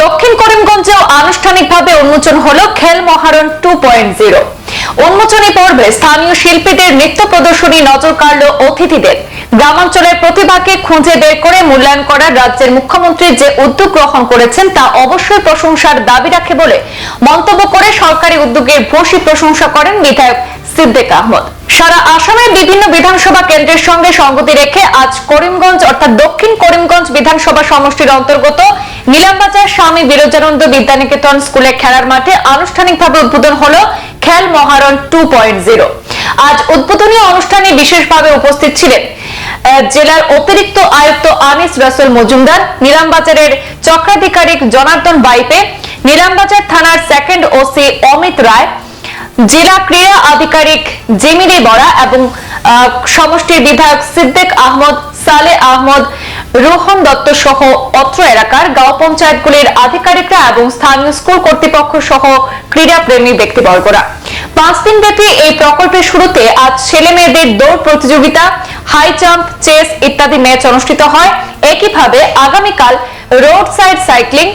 দক্ষিণ করিমগঞ্জেও আনুষ্ঠানিকভাবে উন্মোচন হলো খেল মহারণ টু পয়েন্ট জিরো উন্মোচনী পর্বে স্থানীয় শিল্পীদের নৃত্য প্রদর্শনী নজর কাড়ল অতিথিদের। গ্রামাঞ্চলের প্রতিভাকে খুঁজে বের করে মূল্যায়ন করার রাজ্যের মুখ্যমন্ত্রী যে উদ্যোগ গ্রহণ করেছেন তা অবশ্যই প্রশংসার দাবি রাখে বলে মন্তব্য করে সরকারি উদ্যোগের ভূয়সী প্রশংসা করেন বিধায়ক সিদ্দিক আহমদ। সারা আসামের বিভিন্ন বিধানসভা কেন্দ্রের সঙ্গে সঙ্গতি রেখে আজ করিমগঞ্জ অর্থাৎ দক্ষিণ করিমগঞ্জ বিধানসভা সমষ্টির অন্তর্গত নীলামবাজার স্বামী বিরজানন্দ বিদ্যানিকেতন স্কুলে খেলার মাঠে আনুষ্ঠানিকভাবে উদ্বোধন হলো খেল মহারণ টু আজ উদ্বোধনী অনুষ্ঠানে বিশেষভাবে উপস্থিত ছিলেন জেলার অতিরিক্ত আয়ুক্ত আনিস রসুল মজুমদার, নিলামবাজারের চক্রাধিকারিক জনার্দন বাইপে, নিলামবাজার থানার সেকেন্ড ওসি অমিত রায় জেলা ক্রীড়া আধিকারিক জেমিলি বরা এবং সমষ্টির বিধায়ক সিদ্দিক আহমদ, সালে আহমদ, রোহন দত্ত সহ অত্র এলাকার গাঁও পঞ্চায়েতগুলির আধিকারিকরা এবং স্থানীয় স্কুল কর্তৃপক্ষ সহ ক্রীড়া প্রেমী ব্যক্তিবর্গরা। পাঁচ দিন ব্যাপী এই প্রকল্পের শুরুতে আজ ছেলে মেয়েদের দৌড় প্রতিযোগিতা, হাই জাম্প, চেস ইত্যাদি ম্যাচ অনুষ্ঠিত হয়। একইভাবে আগামীকাল রোড সাইড সাইক্লিং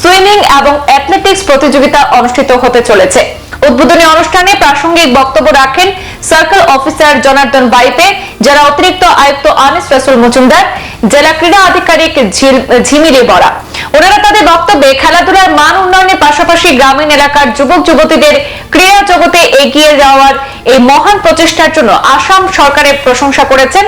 সুইমিং এবং অ্যাথলেটিক্স প্রতিযোগিতা অনুষ্ঠিত হতে চলেছে। উদ্বোধনী অনুষ্ঠানে প্রাসঙ্গিক বক্তব্য রাখেন সার্কেল অফিসার জনার্দন বাইপে জেলা অতিরিক্ত আয়ুক্ত আনিস রসুল মজুমদার, জেলা ক্রীড়া আধিকারিক ঝিমিলি বরা। ওনারা তাদের বক্তব্যে খেলাধুলার মান উন্নয়নের পাশাপাশি গ্রামীণ এলাকার যুবক যুবতীদের ক্রীড়া জগতে এগিয়ে যাওয়ার এই মহান প্রচেষ্টার জন্য আসাম সরকারের প্রশংসা করেছেন।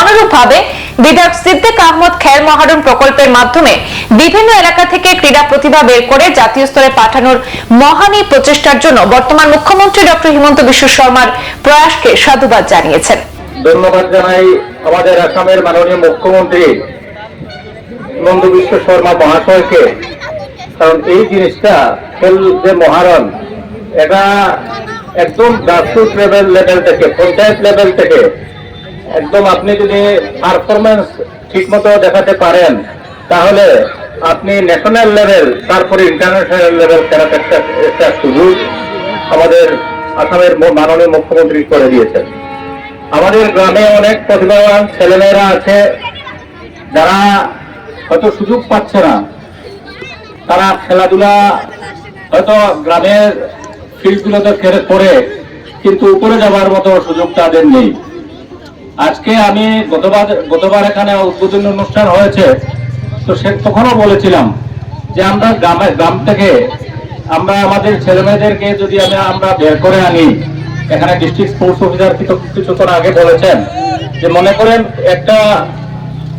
অনুরূপভাবে বিধায়ক সিদ্দিক আহমদ খেল মহারণ প্রকল্পের মাধ্যমে বিভিন্ন এলাকা থেকে ক্রীড়া প্রতিভা বের করে জাতীয় স্তরে পাঠানোর মহান প্রচেষ্টার জন্য বর্তমান মুখ্যমন্ত্রী ডক্টর হিমন্ত বিশ্ব শর্মার প্রয়াসকে সাধুবাদ জানিয়েছেন। ধন্যবাদ জানাই আমাদের আসামের মাননীয় মুখ্যমন্ত্রী হিমন্ত বিশ্ব শর্মা মহাশয়কে। কারণ এই জিনিসটা খেল যে মহারণ এটা একদম গ্রাসরুট লেভেল লেভেল থেকে, পঞ্চায়েত লেভেল থেকে একদম আপনি যদি পারফরমেন্স ঠিকমতো দেখাতে পারেন, তাহলে আপনি ন্যাশনাল লেভেল তারপরে ইন্টারন্যাশনাল লেভেল খেলার একটা একটা সুযোগ আমাদের আসামের মাননীয় মুখ্যমন্ত্রী করে দিয়েছেন। আমাদের গ্রামে অনেক প্রতিভাবান ছেলেমেয়েরা আছে, যারা হয়তো সুযোগ পাচ্ছে না। তারা খেলাধুলা হয়তো গ্রামের ফিল্ডগুলোতে ফেরে করে, কিন্তু উপরে যাবার মতো সুযোগ তাদের নেই। আজকে আমি গতবার গতবার এখানে উদ্বোধনী অনুষ্ঠান হয়েছে, তো সে তখনও বলেছিলাম যে আমরা গ্রামে, গ্রাম থেকে আমরা আমাদের ছেলেমেয়েদেরকে যদি আমি, আমরা বের করে আনি, এখানে ডিস্ট্রিক্ট স্পোর্টস অফিসার কিছু, কিছুক্ষণ আগে বলেছেন যে মনে করেন একটা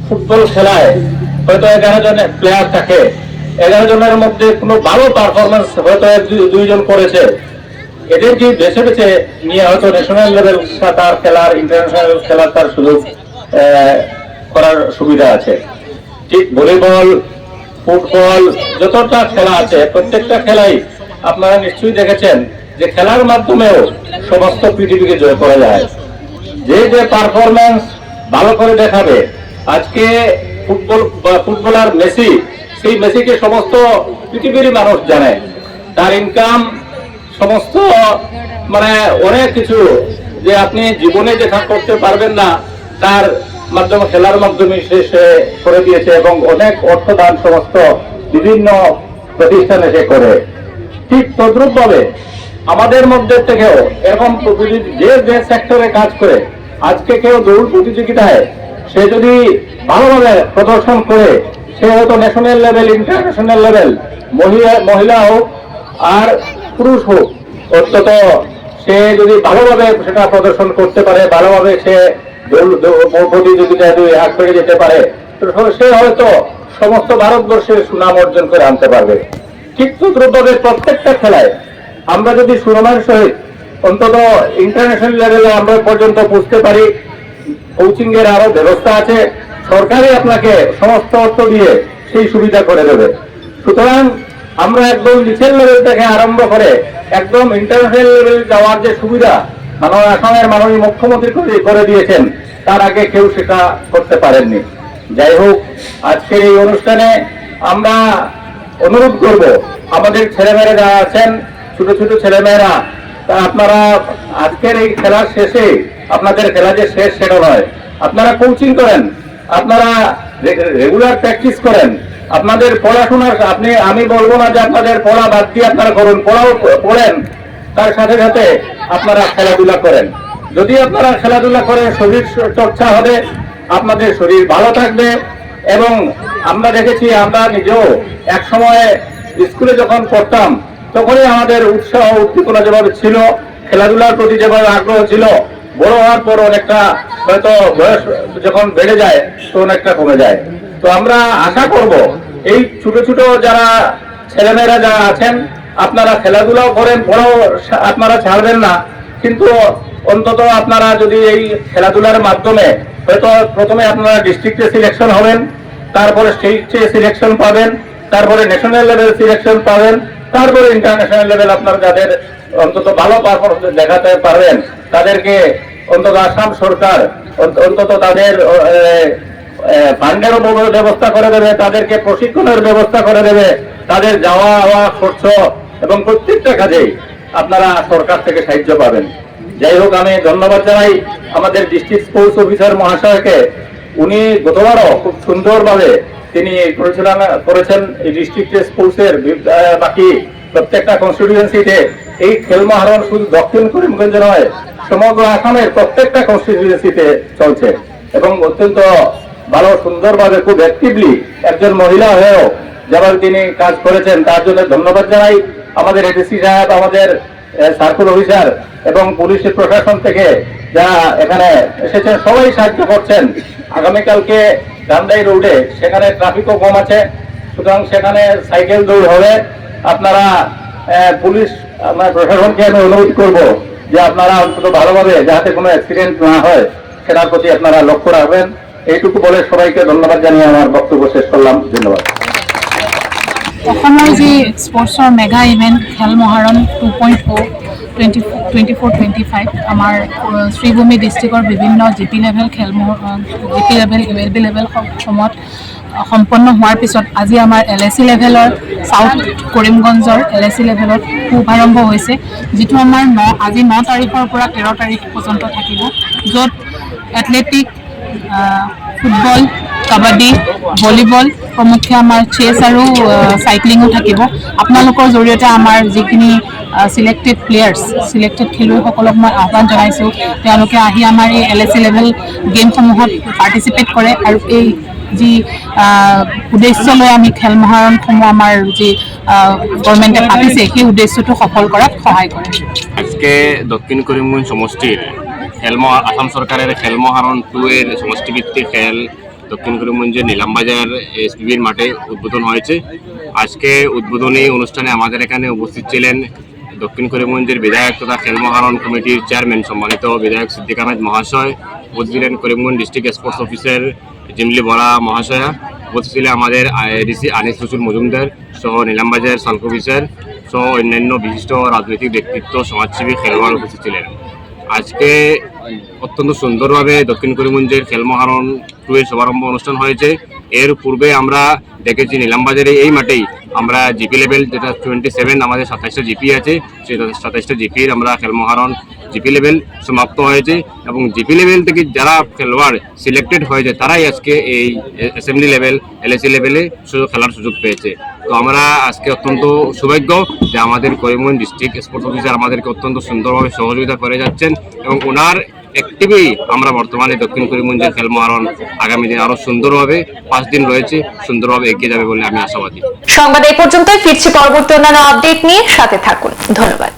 ফুটবল খেলায় হয়তো এগারো জন প্লেয়ার থাকে, এগারো জনের মধ্যে কোনো ভালো পারফরমেন্স হয়তো দুই- দুইজন করেছে। এদেরকে বেছে বেছে নিয়ে হয়তো ন্যাশনাল লেভেল তার খেলার ইন্টারন্যাশনাল খেলার তার সুযোগ করার সুবিধা আছে। ঠিক ভলিবল, ফুটবল, যতটা খেলা আছে, প্রত্যেকটা খেলাই আপনারা নিশ্চয়ই দেখেছেন যে খেলার মাধ্যমেও সমস্ত পৃথিবীকে জয় করা যায়। যে যে পারফরমেন্স ভালো করে দেখাবে, আজকে ফুটবল ফুটবলার মেসি, সেই মেসিকে সমস্ত পৃথিবীর মানুষ জানে। তার ইনকাম সমস্ত মানে অনেক কিছু যে আপনি জীবনে দেখা করতে পারবেন না, তার মাধ্যমে, খেলার মাধ্যমে সে সে করে দিয়েছে এবং অনেক অর্থদান সমস্ত বিভিন্ন প্রতিষ্ঠানে সে করে। ঠিক তদ্রুপ ভাবে আমাদের মধ্যে থেকেও এরকম যে যে সেক্টরে কাজ করে, আজকে কেউ দৌড় প্রতিযোগিতায় সে যদি ভালোভাবে প্রদর্শন করে, সে হয়তো ন্যাশনাল লেভেল ইন্টারন্যাশনাল লেভেল মহিলা মহিলা হোক আর পুরুষ হোক, অন্তত সে যদি ভালোভাবে সেটা প্রদর্শন করতে পারে, ভালোভাবে সে প্রতিযোগিতায় যদি হাত পেরে যেতে পারে সে হয়তো সমস্ত ভারতবর্ষের সুনাম অর্জন করে আনতে পারবে। ঠিক তদ্রুপভাবে প্রত্যেকটা খেলায় আমরা যদি সুনামের সহিত অন্তত ইন্টারন্যাশনাল লেভেলে আমরা পর্যন্ত বুঝতে পারি কোচিং এর আরও ব্যবস্থা আছে, সরকারই আপনাকে সমস্ত অর্থ দিয়ে সেই সুবিধা করে দেবে। সুতরাং আমরা একদম নিচের লেভেল থেকে আরম্ভ করে একদম ইন্টারন্যাশনাল লেভেল যাওয়ার যে সুবিধা, মাননীয় আসামের মাননীয় মুখ্যমন্ত্রী করে- করে দিয়েছেন, তার আগে কেউ সেটা করতে পারেননি। যাই হোক, আজকের এই অনুষ্ঠানে আমরা অনুরোধ করব, আমাদের ছেলেমেয়েরা যারা আছেন, ছোট ছোট ছেলেমেয়েরা, তা আপনারা আজকের এই খেলার শেষে, আপনাদের খেলা যে শেষ সেটা নয়, আপনারা কোচিং করেন, আপনারা রেগুলার প্র্যাকটিস করেন আপনাদের পড়াশোনার আপনি, আমি বলব না যে আপনাদের পড়া বাদ দিয়ে আপনারা করুন, পড়াও পড়েন। তার সাথে সাথে আপনারা খেলাধুলা করেন। যদি আপনারা খেলাধুলা করেন শরীর চর্চা হবে, আপনাদের শরীর ভালো থাকবে এবং আমরা দেখেছি, আমরা নিজেও এক সময় স্কুলে যখন পড়তাম, তখনই আমাদের উৎসাহ উদ্দীপনা যেভাবে ছিল, খেলাধুলার প্রতি যেভাবে আগ্রহ ছিল, বড় হওয়ার পর অনেকটা হয়তো বয়স যখন বেড়ে যায় তো অনেকটা কমে যায়। তো আমরা আশা করব এই ছোট ছোট যারা ছেলেমেয়েরা যারা আছেন, আপনারা খেলাধুলাও করেন, পড়াও আপনারা ছাড়বেন না। কিন্তু অন্তত আপনারা যদি এই খেলাধুলার মাধ্যমে হয়তো প্রথমে আপনারা ডিস্ট্রিক্টে সিলেকশন হবেন, তারপরে স্টেটে সিলেকশন পাবেন, তারপরে ন্যাশনাল লেভেল সিলেকশন পাবেন, তারপরে ইন্টারন্যাশনাল লেভেল আপনার যাদের অন্তত ভালো পারফরমেন্স দেখাতে পারবেন, তাদেরকে অন্তত আসাম সরকার অন্তত তাদের ফান্ডেরও ব্যবস্থা করে দেবে, তাদেরকে প্রশিক্ষণের ব্যবস্থা করে দেবে, তাদের যাওয়া আওয়া খরচ এবং প্রত্যেকটা কাজেই আপনারা সরকার থেকে সাহায্য পাবেন। যাই হোক, আমি ধন্যবাদ জানাই আমাদের ডিস্ট্রিক্ট স্পোর্টস অফিসার মহাশয়কে। উনি গতবারও খুব সুন্দরভাবে তিনি পরিচালনা করেছেন এই ডিস্ট্রিক্ট স্পোর্টসের বাকি প্রত্যেকটা কনস্টিটিউয়েন্সিতে এই খেল মহারণ শুধু দক্ষিণ করিমগঞ্জ নয়, সমগ্র আসামের প্রত্যেকটা কনস্টিটিউয়েন্সিতে চলছে এবং অত্যন্ত ভালো সুন্দরভাবে খুব অ্যাক্টিভলি একজন মহিলা হয়েও যেমন তিনি কাজ করেছেন, তার জন্য ধন্যবাদ জানাই। আমাদের এডিসি সাহেব, আমাদের সার্কুল অফিসার এবং পুলিশের প্রশাসন থেকে যারা এখানে এসেছেন, সবাই সাহায্য করছেন। আগামীকালকে গান্দাই রোডে সেখানে ট্রাফিকও কম আছে। সুতরাং সেখানে সাইকেল দৌড় হবে। আপনারা পুলিশ আমার প্রশাসনকে আমি অনুরোধ করব যে আপনারা অন্তত ভালোভাবে যাতে কোনো অ্যাক্সিডেন্ট না হয়, সেটার প্রতি আপনারা লক্ষ্য রাখবেন। এইটুকু বলে সবাইকে ধন্যবাদ জানিয়ে আমার বক্তব্য শেষ করলাম। ধন্যবাদ। অসমৰ যি স্পৰ্টছৰ mega event Khel Maharan two point O' twenty twenty four twenty five আমাৰ শ্ৰীভূমি ডিষ্ট্ৰিক্টৰ বিভিন্ন জি পি লেভেল খেল G P level, U L B level সমূহত সম্পন্ন হোৱাৰ পিছত আজি আমাৰ এল এ চি লেভেলৰ চাউথ কৰিমগঞ্জৰ এল এ চি লেভেলত শুভাৰম্ভ হৈছে, যিটো আমাৰ ন, আজি ন তাৰিখৰ পৰা তেৰ তাৰিখ পৰ্যন্ত থাকিব, য'ত এথলেটিক ফুটবল, কাবাডী, ভলীবল, প্ৰমুখ্যে আমাৰ চেছ আৰু চাইক্লিঙো থাকিব। আপোনালোকৰ জৰিয়তে আমাৰ যিখিনি চিলেক্টেড প্লেয়াৰ্ছ চিলেক্টেড খেলুৱৈসকলক মই আহ্বান জনাইছোঁ, তেওঁলোকে আহি আমাৰ এই এল এ চি লেভেল গেমসমূহত পাৰ্টিচিপেট কৰে আৰু এই যি উদ্দেশ্য লৈ আমি খেল মহাৰণসমূহ আমাৰ যি গভৰ্ণমেণ্টে পাতিছে, সেই উদ্দেশ্যটো সফল কৰাত সহায় কৰে। আজকে দক্ষিণ করিমগঞ্জ সমষ্টির খেলম আসাম সরকারের খেলমহারণ টু এর সমষ্টিভিত্তিক খেল দক্ষিণ করিমগঞ্জের নিলামবাজার এসপিবির মাঠে উদ্বোধন হয়েছে। আজকে উদ্বোধনী অনুষ্ঠানে আমাদের এখানে উপস্থিত ছিলেন দক্ষিণ করিমগঞ্জের বিধায়ক তথা খেলমহারণ কমিটির চেয়ারম্যান সম্মানিত বিধায়ক সিদ্দিক আহমেদ মহাশয় উপস্থিত ছিলেন Karimganj district sports officer Jimli Bora মহাশয়া উপস্থিত ছিলেন আমাদের এডিসি আনিস রসুল মজুমদার সহ নিলামবাজার সালক অফিসার সহ অন্যান্য বিশিষ্ট রাজনৈতিক ব্যক্তিত্ব, সমাজসেবী, খেলোয়াড় উপস্থিত ছিলেন। আজকে অত্যন্ত সুন্দরভাবে দক্ষিণ করিমগঞ্জের খেলমহারণ টু এর শুভারম্ভ অনুষ্ঠান হয়েছে। এর পূর্বে আমরা দেখেছি নিলামবাজারে এই মাঠেই আমরা জিপি লেভেল, যেটা টোয়েন্টি সেভেন আমাদের সাতাইশটা জিপি আছে, সেই সাতাইশটা জিপির আমরা খেলমহারণ জিপি লেভেল সমাপ্ত হয়েছে। এবং জিপি লেভেল থেকে যারা খেলোয়াড় সিলেক্টেড হয়েছে, তারাই আজকে এই অ্যাসেম্বলি লেভেল এলএসি লেভেলে খেলার সুযোগ পেয়েছে। তো আমরা আজকে অত্যন্ত সৌভাগ্য যে আমাদের করিমগঞ্জ ডিস্ট্রিক্ট স্পোর্টস অফিসার আমাদেরকে অত্যন্ত সুন্দরভাবে সহযোগিতা করে যাচ্ছেন এবং ওনার অ্যাক্টিভেই আমরা বর্তমানে দক্ষিণ করিমগঞ্জের খেল মহারণ আগামী দিন আরও সুন্দরভাবে পাঁচ দিন রয়েছে, সুন্দরভাবে এগিয়ে যাবে বলে আমি আশাবাদী। সংবাদ এই পর্যন্তই, ফিরছি পরবর্তী অন্যান্য আপডেট নিয়ে, সাথে থাকুন। ধন্যবাদ।